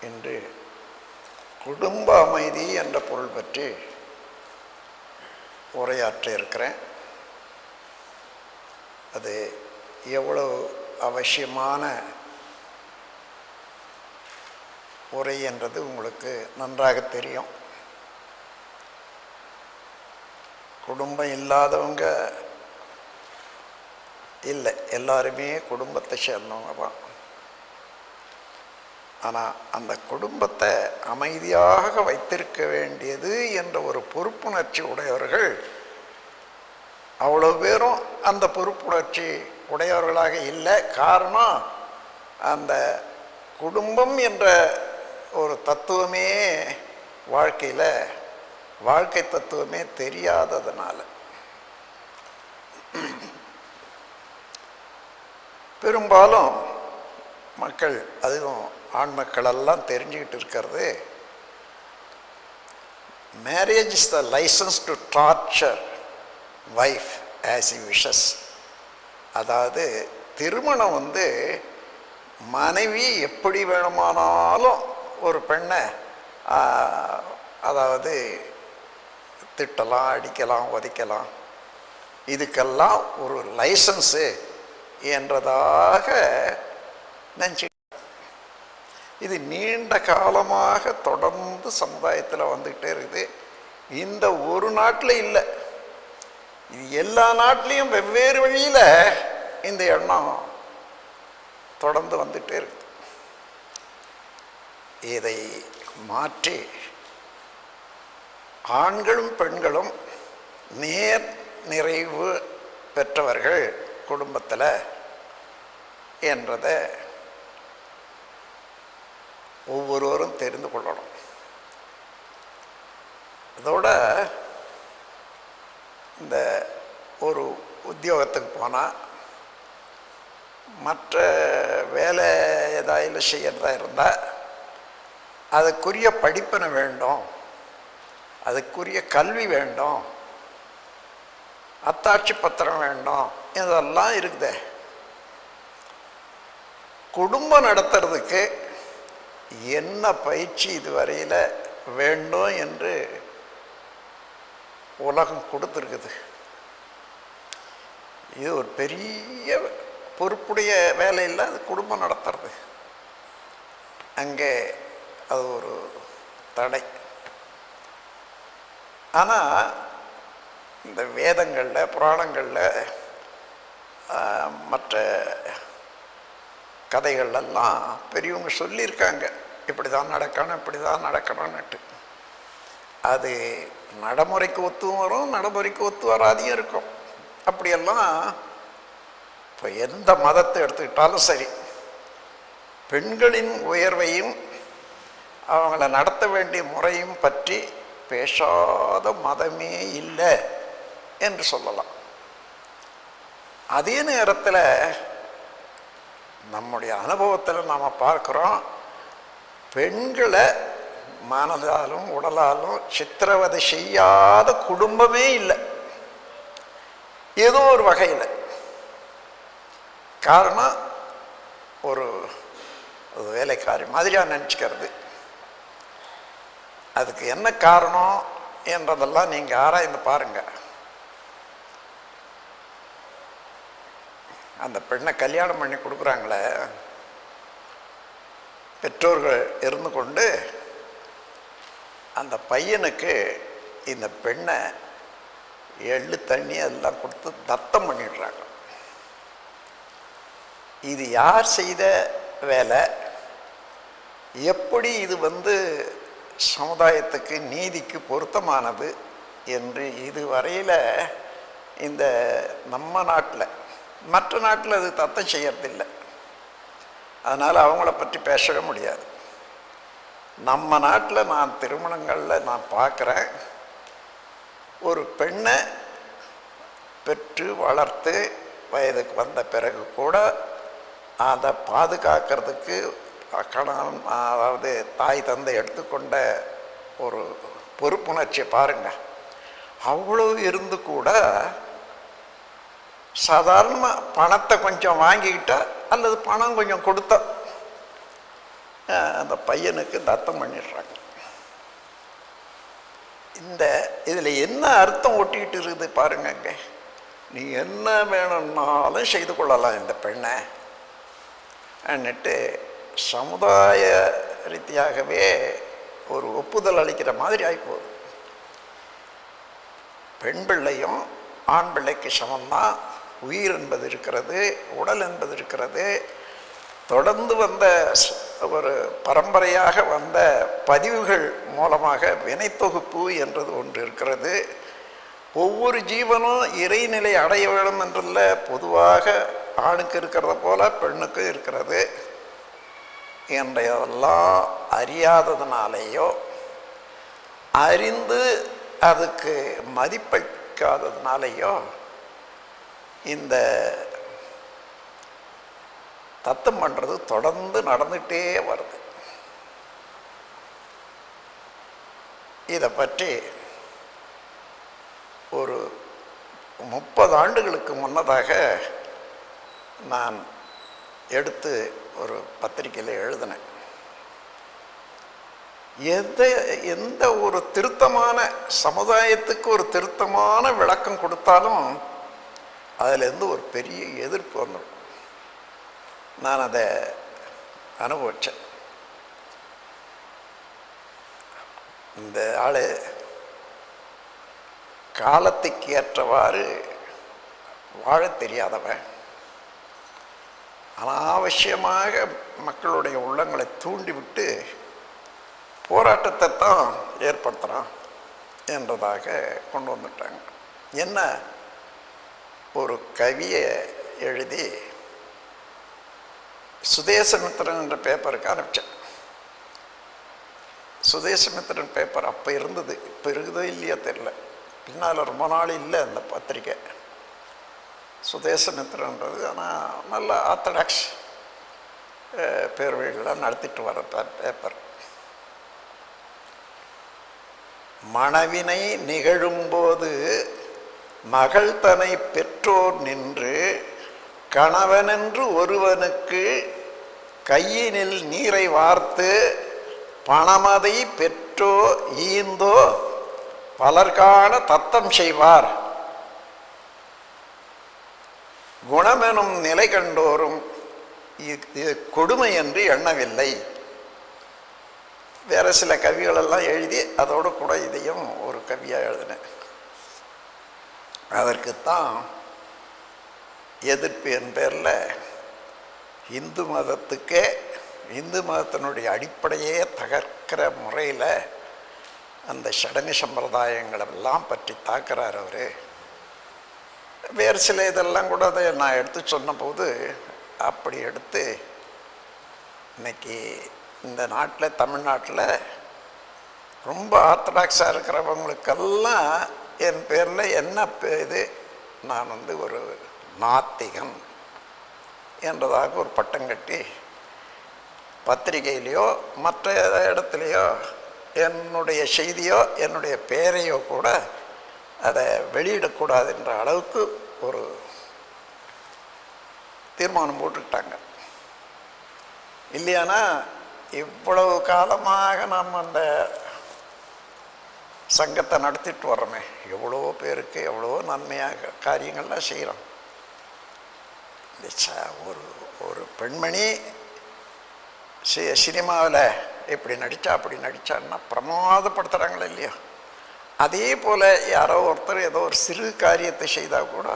என்று குடும்ப அமைதி என்ற பொருள் பற்றி உரையாற்ற இருக்கிறேன். அது எவ்வளவு அவசியமான உரை என்றது உங்களுக்கு நன்றாக தெரியும். குடும்பம் இல்லாதவங்க இல்லை எல்லாருமே குடும்பத்தை சேர்ந்தவங்க தான். ஆனால் அந்த குடும்பத்தை அமைதியாக வைத்திருக்க வேண்டியது என்ற ஒரு பொறுப்புணர்ச்சி உடையவர்கள் அவ்வளோ பேரும் அந்த பொறுப்புணர்ச்சி உடையவர்களாக இல்லை. காரணம் அந்த குடும்பம் என்ற ஒரு தத்துவமே வாழ்க்கையில் வாழ்க்கை தத்துவமே தெரியாததுனால. பெரும்பாலும் மக்கள் அதுவும் ஆண் மக்களெல்லாம் தெரிஞ்சுக்கிட்டு இருக்கிறது. Marriage is the licence to torture wife as he wishes அதாவது திருமணம் வந்து மனைவி எப்படி வேணுமானாலும் ஒரு பெண்ணை அதாவது திட்டலாம் அடிக்கலாம் உதைக்கலாம். இதுக்கெல்லாம் ஒரு லைசன்ஸு என்றதாக நினச்சி இது நீண்ட காலமாக தொடர்ந்து சமுதாயத்தில் வந்துக்கிட்டே இருக்குது. இந்த ஒரு நாட்டில் இல்லை. இது எல்லா நாட்டிலையும் வெவ்வேறு வழியில் இந்த எண்ணம் தொடர்ந்து வந்துகிட்டே இருக்குது. இதை மாற்றி ஆண்களும் பெண்களும் நேர் நிறைவு பெற்றவர்கள் குடும்பத்தில் என்றதை ஒவ்வொருவரும் தெரிந்து கொள்ளணும். அதோட இந்த ஒரு உத்தியோகத்துக்கு போனால் மற்ற வேலை ஏதாவது செய்கிறதா இருந்தால் அதுக்குரிய படிப்பினை வேண்டும். அதுக்குரிய கல்வி வேண்டும். அத்தாட்சி பத்திரம் வேண்டும். இதெல்லாம் இருக்குதே. குடும்பம் நடத்துறதுக்கு என்ன பயிற்சி இதுவரையில் வேண்டும் என்று உலகம் கொடுத்துருக்குது. இது ஒரு பெரிய பொறுப்புடைய வேலையில் அது குடும்பம் நடத்துறது. அங்கே அது ஒரு தடை. ஆனால் இந்த வேதங்களில் புராணங்களில் மற்ற கதைகள்லாம் பெரியவங்க சொல்லியிருக்காங்க. இப்படி தான் நடக்கணும் இப்படி தான் நடக்கணும்னுட்டு. அது நடைமுறைக்கு ஒத்தும் வரும் நடைமுறைக்கு ஒத்து வராதையும் இருக்கும். அப்படியெல்லாம் இப்போ எந்த மதத்தை எடுத்துக்கிட்டாலும் சரி பெண்களின் உயர்வையும் அவங்கள நடத்த வேண்டிய முறையும் பற்றி பேசாத மதமே இல்லை என்று சொல்லலாம். அதே நேரத்தில் நம்முடைய அனுபவத்தில் நாம் பார்க்குறோம் பெண்களை மனதாலும் உடலாலும் சித்திரவதை செய்யாத குடும்பமே இல்லை. ஏதோ ஒரு வகையில். காரணம் ஒரு ஒரு வேலைக்காரி மாதிரியாக நினச்சிக்கிறது. அதுக்கு என்ன காரணம் என்றதெல்லாம் நீங்கள் ஆராய்ந்து பாருங்கள் அந்த பெண்ணை கல்யாணம் பண்ணி கொடுக்குறாங்களே. பெற்றோர்கள் இருந்து கொண்டு அந்த பையனுக்கு இந்த பெண்ணை எள்ளு தண்ணி எல்லாம் கொடுத்து தத்தம் பண்ணிடுறாங்க. இது யார் செய்த வேலை? எப்படி இது வந்து சமுதாயத்துக்கு நீதிக்கு பொருத்தமானது என்று இதுவரையில் இந்த நம்ம நாட்டில் மற்ற நாட்டில் அது தத்தம் செய்யறதில்லை. அதனால் அவங்கள பற்றி பேசவே முடியாது. நம்ம நாட்டில் நான் திருமணங்களில் நான் பார்க்குறேன் ஒரு பெண்ணை பெற்று வளர்த்து வயதுக்கு வந்த பிறகு கூட அதை பாதுகாக்கிறதுக்கு கணவன் அதாவது தாய் தந்தை எடுத்துக்கொண்ட ஒரு பொறுப்புணர்ச்சியை பாருங்கள் அவ்வளோ இருந்து கூட சாதாரணமாக பணத்தை கொஞ்சம் வாங்கிக்கிட்டா அல்லது பணம் கொஞ்சம் கொடுத்தா அந்த பையனுக்கு தத்தம் பண்ணிடுறாங்க. இந்த இதில் என்ன அர்த்தம் ஒட்டிக்கிட்டு இருக்குது பாருங்கங்க. நீ என்ன வேணும்னாலும் செய்து கொள்ளலாம் இந்த பெண்ணை. அன்னுட்டு சமுதாய ரீதியாகவே ஒரு ஒப்புதல் அளிக்கிற மாதிரி ஆகிப்போகுது பெண் பிள்ளையும் ஆண் பிள்ளைக்கு சமம்தான். உயிர் என்பது இருக்கிறது உடல் என்பது இருக்கிறது. தொடர்ந்து வந்த ஒரு பரம்பரையாக வந்த பதிவுகள் மூலமாக வினைத்தொகுப்பு என்றது ஒன்று இருக்கிறது. ஒவ்வொரு ஜீவனும் இறைநிலை அடைய வேண்டும் என்றல்ல பொதுவாக ஆணுக்கு இருக்கிறத போல பெண்ணுக்கும் இருக்கிறது. என்றதெல்லாம் அறியாததுனாலேயோ அறிந்து அதுக்கு மதிப்பளிக்காததுனாலேயோ இந்த தத்தம் பண்ணுறது தொடர்ந்து நடந்துகிட்டே வருது. இதை பற்றி ஒரு முப்பது ஆண்டுகளுக்கு முன்னதாக நான் எடுத்து ஒரு பத்திரிக்கையில் எழுதினேன். எந்த எந்த ஒரு திருத்தமான சமுதாயத்துக்கு ஒரு திருத்தமான விளக்கம் கொடுத்தாலும் அதிலேருந்து ஒரு பெரிய எதிர்ப்பு வந்துடும் நான் அதை அனுபவித்தேன் இந்த ஆள் காலத்துக்கு ஏற்றவாறு வாழத் தெரியாதவன். அனாவசியமாக மக்களுடைய உள்ளங்களை தூண்டிவிட்டு போராட்டத்தை தான் ஏற்படுத்துகிறான் என்றதாக கொண்டு வந்துட்டாங்க. என்ன? ஒரு கவியை எழுதி சுதேசமித்திரன் என்ற பேப்பருக்கு அனுப்பிச்சேன். சுதேசமித்திரன் பேப்பர் அப்போ இருந்தது இப்போ இருக்குதோ இல்லையோ தெரில பின்னால் ரொம்ப நாள் இல்லை அந்த பத்திரிக்கை. சுதேசமித்திரன்றது ஆனால் நல்ல ஆர்த்தடாக்ஸ் பேர்வழிகளாக நடத்திட்டு வர பேப்பர். மணவினை நிகழும்போது மகள் தனை பெற்றோர் நின்று கணவனென்று ஒருவனுக்கு கையினில் நீரை வார்த்து பணமதை பெற்றோ ஈந்தோ பலர்காண தத்தம் செய்வார். குணமெனும் நிலை கண்டோரும் இது கொடுமை என்று எண்ணவில்லை. வேற சில கவிகளெல்லாம் எழுதி அதோடு கூட இதையும் ஒரு கவியாக எழுதினேன். அதற்குத்தான் எதிர்ப்பு என் பேரில். இந்து மதத்துக்கே இந்து மதத்தினுடைய அடிப்படையே தகர்க்கிற முறையில் அந்த சடங்கு சம்பிரதாயங்களெல்லாம் பற்றி தாக்குறார் அவர். வேறு சில இதெல்லாம் கூட அதை நான் எடுத்து சொன்னபோது அப்படி எடுத்து இன்னைக்கு இந்த நாட்டில் தமிழ்நாட்டில் ரொம்ப ஆர்த்தடாக்ஸாக இருக்கிறவங்களுக்கெல்லாம் என் பேரில் என்ன இது நான் வந்து ஒரு நாத்திகன் என்றதாக ஒரு பட்டம் கட்டி பத்திரிகையிலையோ மற்ற இடத்துலையோ என்னுடைய செய்தியோ என்னுடைய பெயரையோ கூட அதை வெளியிடக்கூடாது என்ற அளவுக்கு ஒரு தீர்மானம் போட்டுக்கிட்டாங்க. இல்லையானா இவ்வளவு காலமாக நம்ம அந்த சங்கத்தை நடத்திட்டு வர்றோமே. எவ்வளோ பேருக்கு எவ்வளோ நன்மையாக காரியங்கள்லாம் செய்கிறோம் ஒரு ஒரு பெண்மணி சி சினிமாவில் இப்படி நடித்தா அப்படி நடித்தான்னா பிரமாதப்படுத்துகிறாங்களே இல்லையா? அதே போல் யாரோ ஒருத்தர் ஏதோ ஒரு சிறு காரியத்தை செய்தால் கூட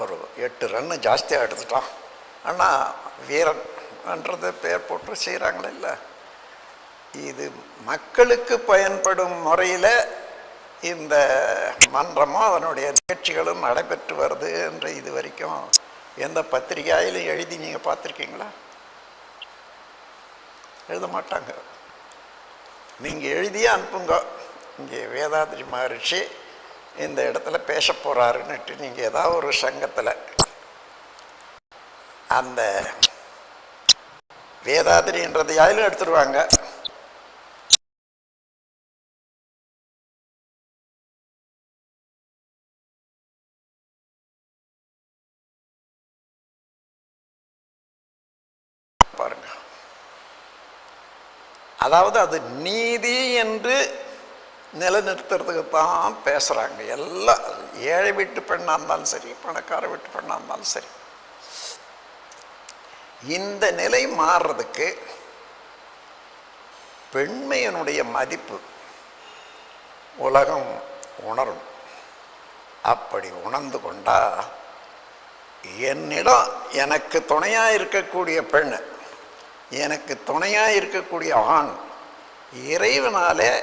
ஒரு எட்டு ரன்னு ஜாஸ்தியாக எடுத்துட்டான். ஆனால் வீரன்ன்றது பேர் போட்டு செய்கிறாங்களே இல்லை? இது மக்களுக்கு பயன்படும் முறையில் இந்த மன்றமும் அதனுடைய நிகழ்ச்சிகளும் நடைபெற்று வருது என்ற இது வரைக்கும் எந்த பத்திரிகையிலும் எழுதி நீங்கள் பார்த்துருக்கீங்களா? எழுத மாட்டாங்க. நீங்கள் எழுதியே அனுப்புங்க. இங்கே வேதாத்ரி மகரிஷி இந்த இடத்துல பேச போகிறாருன்னுட்டு நீங்கள் ஏதாவது ஒரு சங்கத்தில் அந்த வேதாதிரின்றதையாயிலும் எடுத்துருவாங்க. அதாவது அது நீதி என்று நிலைநிறுத்துறதுக்கு தான் பேசுகிறாங்க எல்லாம் ஏழை வீட்டு பெண்ணாக இருந்தாலும் சரி பணக்கார வீட்டு பெண்ணாக இருந்தாலும் சரி. இந்த நிலை மாறுறதுக்கு பெண்மையினுடைய மதிப்பு உலகம் உணரும். அப்படி உணர்ந்து கொண்டா என்னிடம் எனக்கு துணையாக இருக்கக்கூடிய பெண் எனக்கு துணையாக இருக்கக்கூடிய ஆண் இறைவனாலே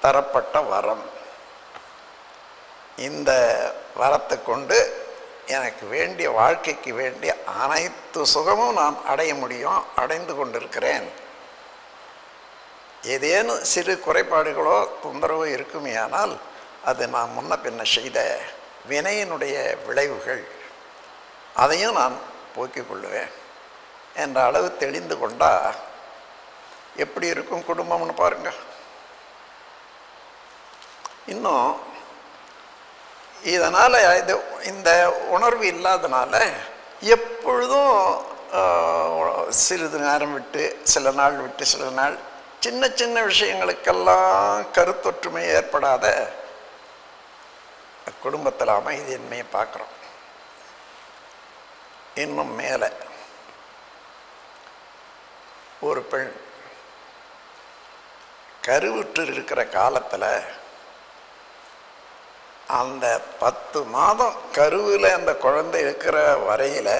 தரப்பட்ட வரம். இந்த வரத்தை கொண்டு எனக்கு வேண்டிய வாழ்க்கைக்கு வேண்டிய அனைத்து சுகமும் நான் அடைய முடியும் அடைந்து கொண்டிருக்கிறேன். ஏதேனும் சிறு குறைபாடுகளோ தொந்தரவோ இருக்குமேயானால் அது நான் முன்ன பின்ன செய்த வினையினுடைய விளைவுகள். அதையும் நான் போக்கிக் கொள்ளுவேன். என்ற அளவு தெளிந்து கொண்டா எப்படி இருக்கும் குடும்பம்னு பாருங்க. இன்னும் இதனால் இது இந்த உணர்வு இல்லாதனால எப்பொழுதும் சிறிது நேரம் விட்டு சில நாள் விட்டு சில நாள் சின்ன சின்ன விஷயங்களுக்கெல்லாம் கருத்தொற்றுமை ஏற்படாத குடும்பத்தில் அமைதியின்மையை பார்க்குறோம். இன்னும் மேலே. ஒரு பெண். கருவுற்று இருக்கிற காலத்தில் அந்த பத்து மாதம் கருவில் அந்த குழந்தை இருக்கிற வரையில்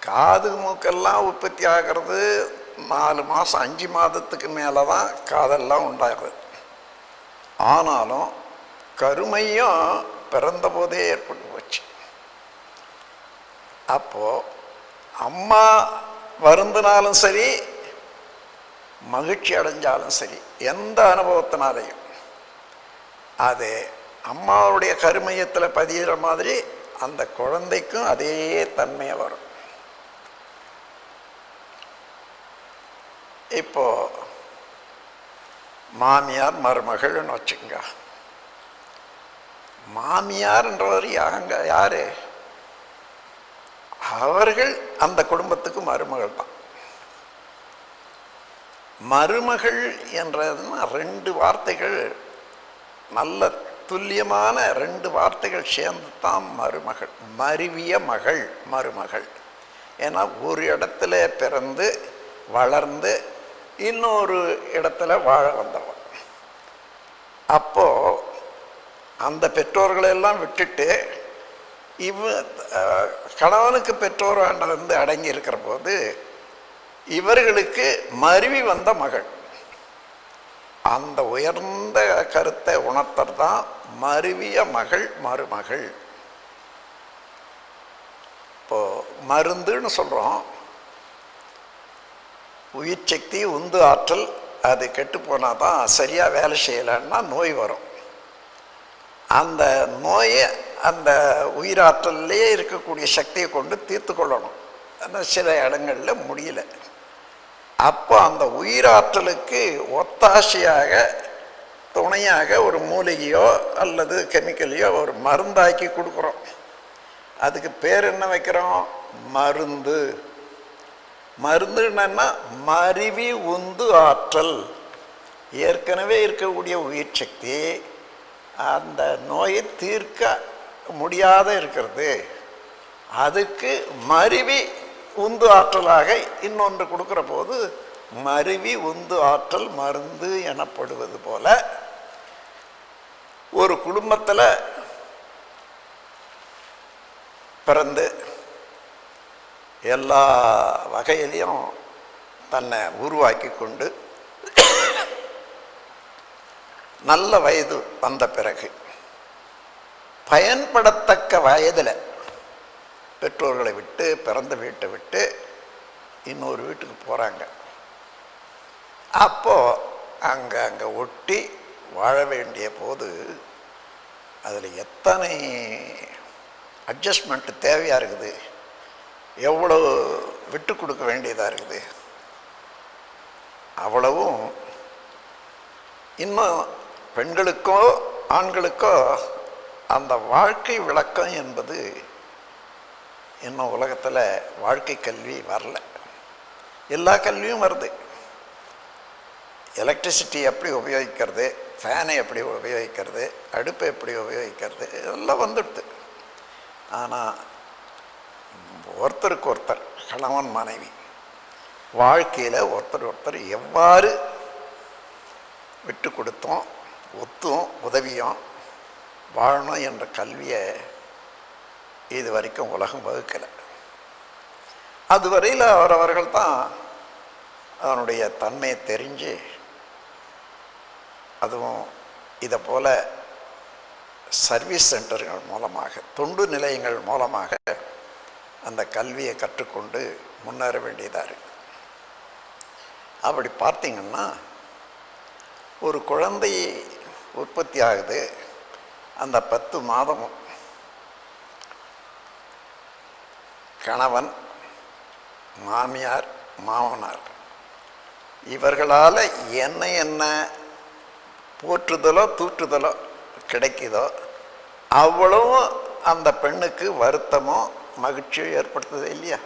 காது மூக்கெல்லாம் உற்பத்தி ஆகிறது நாலு மாதம் அஞ்சு மாதத்துக்கு மேலே தான் காதெல்லாம் உண்டாகுது. ஆனாலும் கருமையும் பிறந்த போதே ஏற்பட்டு போச்சு. அப்போது அம்மா வருந்தினாலும் சரி மகிழ்ச்சி அடைஞ்சாலும் சரி எந்த அனுபவத்தினாலையும். அது அம்மாவுடைய கருமையத்தில் பதிகிற மாதிரி அந்த குழந்தைக்கும் அதே தன்மையை வரும். இப்போ மாமியார் மருமகள்னு வச்சுக்கோங்க. மாமியார்ன்றவர் யாங்க யாரு? அவர்கள் அந்த குடும்பத்துக்கு மருமகள் தான். மருமகள் என்றதுன்னா ரெண்டு வார்த்தைகள் நல்ல துல்லியமான ரெண்டு வார்த்தைகள் சேர்ந்து தான் மருமகள். மருவிய மகள் மருமகள். ஏன்னா ஒரு இடத்துல பிறந்து வளர்ந்து இன்னொரு இடத்துல வாழ வந்தவன் அப்போ அந்த பெற்றோர்களை எல்லாம் விட்டுட்டு இவ கணவனுக்கு பெற்றோர் வந்து அடங்கி இருக்கிற போது இவர்களுக்கு மருவி வந்த மகள். அந்த உயர்ந்த கருத்தை உணர்த்தர் தான் மருவிய மகள் மருமகள். இப்போ மருந்துன்னு சொல்கிறோம் உயிர் சக்தி உந்து ஆற்றல் அது கெட்டு போனால் தான் சரியாக வேலை செய்யலைன்னா நோய் வரும். அந்த நோயை அந்த உயிராற்றல்லையே இருக்கக்கூடிய சக்தியை கொண்டு தீர்த்து கொள்ளணும். ஆனால் சில இடங்களில் முடியல. அப்போ அந்த உயிராற்றலுக்கு ஒத்தாசையாக துணையாக ஒரு மூலிகையோ அல்லது கெமிக்கலையோ ஒரு மருந்தாக்கி கொடுக்குறோம். அதுக்கு பேர் என்ன வைக்கிறோம்? மருந்து. மருந்து என்னன்னா மருவி உந்து ஆற்றல். ஏற்கனவே இருக்கக்கூடிய உயிர் சக்தி அந்த நோயை தீர்க்க முடியாத இருக்கிறது. அதுக்கு மருவி உந்து ஆற்றலாக இன்னொன்று கொடுக்குற போது மருவி உந்து ஆற்றல் மருந்து எனப்படுவது போல ஒரு குடும்பத்தில் பிறந்து எல்லா வகையிலையும் தன்னை உருவாக்கி கொண்டு நல்ல வயது வந்த பிறகு பயன்படத்தக்க வயதில் பெற்றோர்களை விட்டு பிறந்த வீட்டை விட்டு இன்னொரு வீட்டுக்கு போகிறாங்க அப்போது அங்கே அங்கே ஒட்டி வாழ வேண்டிய போது அதில் எத்தனை அட்ஜஸ்ட்மெண்ட்டு தேவையாக இருக்குது? எவ்வளோ விட்டு கொடுக்க வேண்டியதாக இருக்குது? அவ்வளவும் இன்னும் பெண்களுக்கோ ஆண்களுக்கோ அந்த வாழ்க்கை விளக்கம் என்பது இன்னும் உலகத்தில் வாழ்க்கை கல்வி வரல. எல்லா கல்வியும் வருது. எலக்ட்ரிசிட்டி எப்படி உபயோகிக்கிறது ஃபேனை எப்படி உபயோகிக்கிறது அடுப்பை எப்படி உபயோகிக்கிறது இதெல்லாம் வந்துடுது. ஆனால் ஒருத்தருக்கு ஒருத்தர் கணவன் மனைவி வாழ்க்கையில் ஒருத்தர் ஒருத்தர் எவ்வாறு விட்டு கொடுத்தோம் ஒத்தும் உதவியும் வாழணும் என்ற கல்வியை இது வரைக்கும் உலகம் வகுக்கலை. அதுவரையில் அவரவர்கள் தான் அதனுடைய தன்மையை தெரிஞ்சு அதுவும் இதை போல் சர்வீஸ் சென்டர்கள் மூலமாக தொண்டு நிலையங்கள் மூலமாக அந்த கல்வியை கற்றுக்கொண்டு முன்னேற வேண்டியதாக இருக்குது அப்படி பார்த்தீங்கன்னா ஒரு குழந்தை உற்பத்தி ஆகுது அந்த பத்து மாதமும் கணவன் மாமியார் மாமனார் இவர்களால் என்ன என்ன போற்றுதலோ தூற்றுதலோ கிடைக்குதோ அவ்வளவும் அந்த பெண்ணுக்கு வருத்தமோ மகிழ்ச்சியோ ஏற்படுத்துது இல்லையா?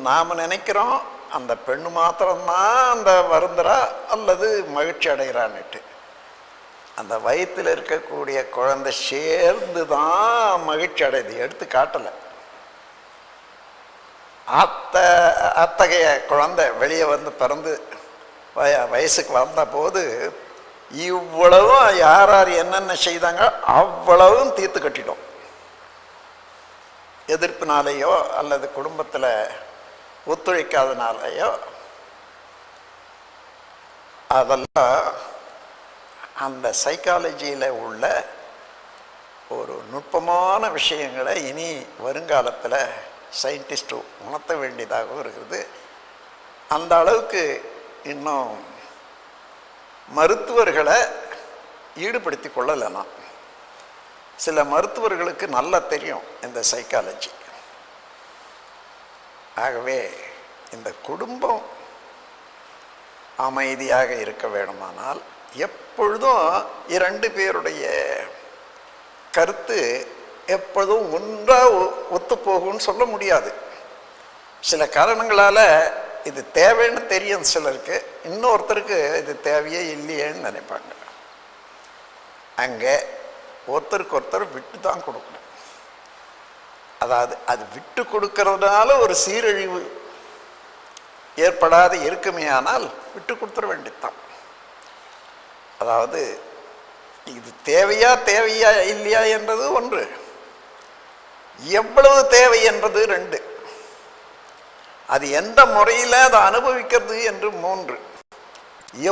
நாம் நினைக்கிறோம் அந்த பெண்ணு மாத்திரம்தான் அந்த வருந்துறா அல்லது மகிழ்ச்சி அடைகிறான்னுட்டு. அந்த வயிற்றில் இருக்கக்கூடிய குழந்தை சேர்ந்து தான் மகிழ்ச்சி அடையுது எடுத்து காட்டலை. அத்த அத்தகைய குழந்தை வெளியே வந்து பிறந்து வய வயசுக்கு வந்த போது இவ்வளவும் யார் யார் என்னென்ன செய்தாங்க அவ்வளவும் தீர்த்து கட்டிட்டோம். எதிர்ப்பினாலேயோ அல்லது குடும்பத்தில் ஒத்துழைக்காதனாலேயோ அதெல்லாம் அந்த சைக்காலஜியில் உள்ள ஒரு நுட்பமான விஷயங்களை இனி வருங்காலத்தில் சயின்டிஸ்ட்டு உணர்த்த வேண்டியதாகவும் இருக்குது. அந்த அளவுக்கு இன்னும் மருத்துவர்களை ஈடுபடுத்தி கொள்ளலைனா சில மருத்துவர்களுக்கு நல்லா தெரியும் இந்த சைக்காலஜி ஆகவே இந்த குடும்பம் அமைதியாக இருக்க வேண்டுமானால் எப்பொழுதும் இரண்டு பேருடைய கருத்து எப்பொழுதும் ஒன்றாக ஒத்துப்போகும்னு சொல்ல முடியாது. சில காரணங்களால் இது தேவைன்னு தெரியும் சிலருக்கு இன்னொருத்தருக்கு இது தேவையே இல்லையேன்னு நினைப்பாங்க. அங்கே ஒருத்தருக்கு ஒருத்தர் விட்டு தான் கொடுக்கணும். அதாவது அது விட்டு கொடுக்கறதுனால ஒரு சீரழிவு ஏற்படாது இருக்குமே ஆனால் விட்டு கொடுத்துட வேண்டியதுதான். அதாவது இது தேவையா தேவையா இல்லையா என்றது ஒன்று. எவ்வளவு தேவை என்பது ரெண்டு. அது எந்த முறையில் அதை அனுபவிக்கிறது என்று மூன்று.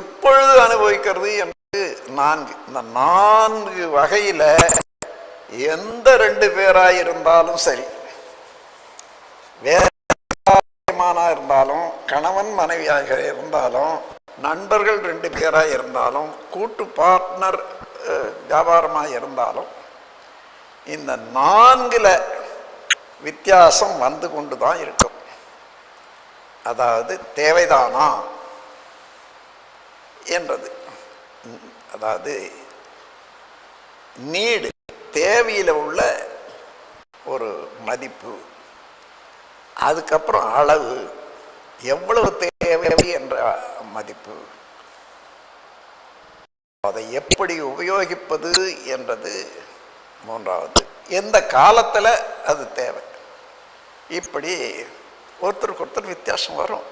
எப்பொழுது அனுபவிக்கிறது என்று நான்கு. இந்த நான்கு வகையில் எந்த ரெண்டு பேராக இருந்தாலும் சரி வேற இருந்தாலும் கணவன் மனைவியாக இருந்தாலும் நண்பர்கள் ரெண்டு பேராக இருந்தாலும் கூட்டு பார்ட்னர் வியாபாரமாக இருந்தாலும் இந்த நான்கில் வித்தியாசம் வந்து கொண்டு தான் இருக்கும். அதாவது தேவைதானா? என்றது. அதாவது நீடு தேவையில் உள்ள ஒரு மதிப்பு அதுக்கப்புறம் அளவு எவ்வளவு தேவை என்ற மதிப்பு. அதை எப்படி உபயோகிப்பது என்றது மூன்றாவது. எந்த காலத்தில் அது தேவை? இப்படி ஒருத்தருக்கு ஒருத்தர் வித்தியாசம் வரும்.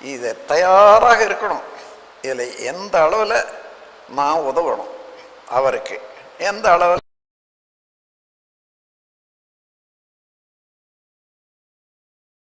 இதை தயாராக இருக்கணும். இதில் எந்த அளவில் நான் உதவணும்? அவருக்கு. எந்த அளவில்